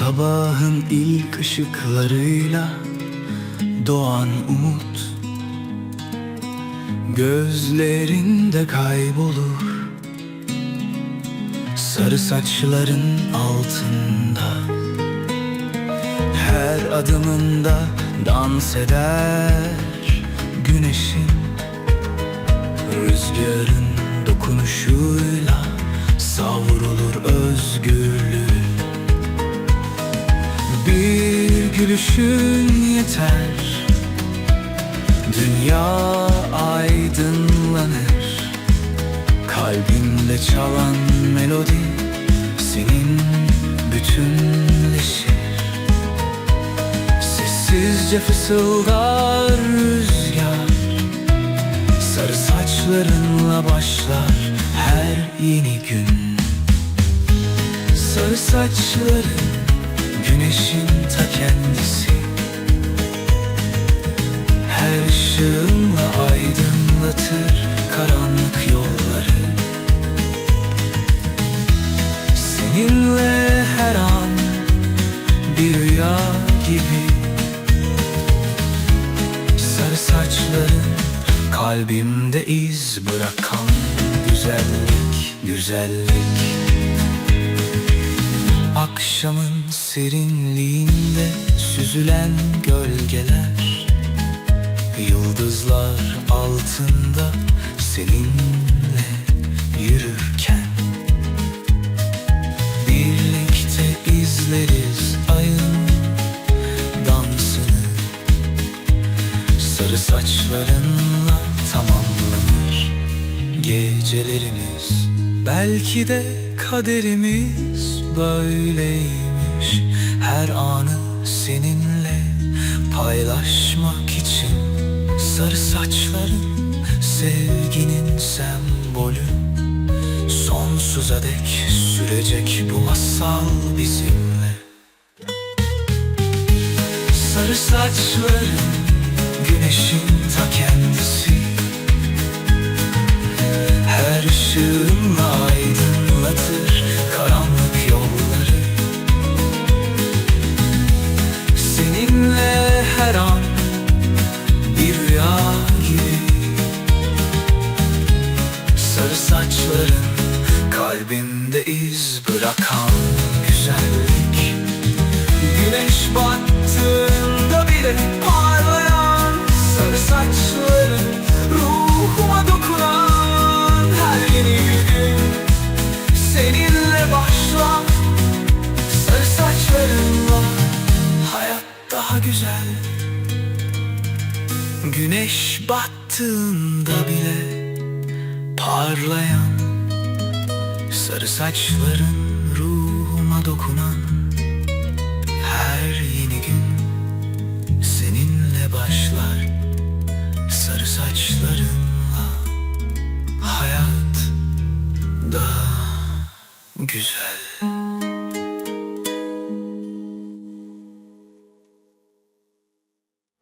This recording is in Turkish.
Sabahın ilk ışıklarıyla doğan umut Gözlerinde kaybolur. Sarı saçların altında Her adımında dans eder güneşin Rüzgarın dokunuşuyla Bir gülüşün yeter. Dünya aydınlanır. Kalbimde çalan melodi Senin bütünleşir. Sessizce fısıldar rüzgar. Sarı saçlarınla başlar her yeni gün. Sarı saçların güneşin ta kendisi. Her ışığınla aydınlatır karanlık yolları. Seninle her an bir rüya gibi. Sarı saçların kalbimde iz bırakan güzellik, güzellik Akşamın serinliğinde süzülen gölgeler Yıldızlar altında seninle yürürken. Birlikte izleriz ayın dansını. Sarı saçlarınla tamamlanır gecelerimiz. Belki de kaderimiz böyleymiş. Her anı seninle paylaşmak için Sarı saçların sevginin sembolü. Sonsuza dek sürecek bu masal bizimle. Sarı saçların güneşin Sarı saçların kalbimde iz bırakan güzellik. Güneş battığında bile parlayan Sarı saçların ruhuma dokunan Her yeni gün. Seninle başlar Sarı saçlarınla hayat daha güzel. Güneş battığında bile parlayan Sarı saçların ruhuma dokunan Her yeni gün seninle başlar Sarı saçlarınla hayat daha güzel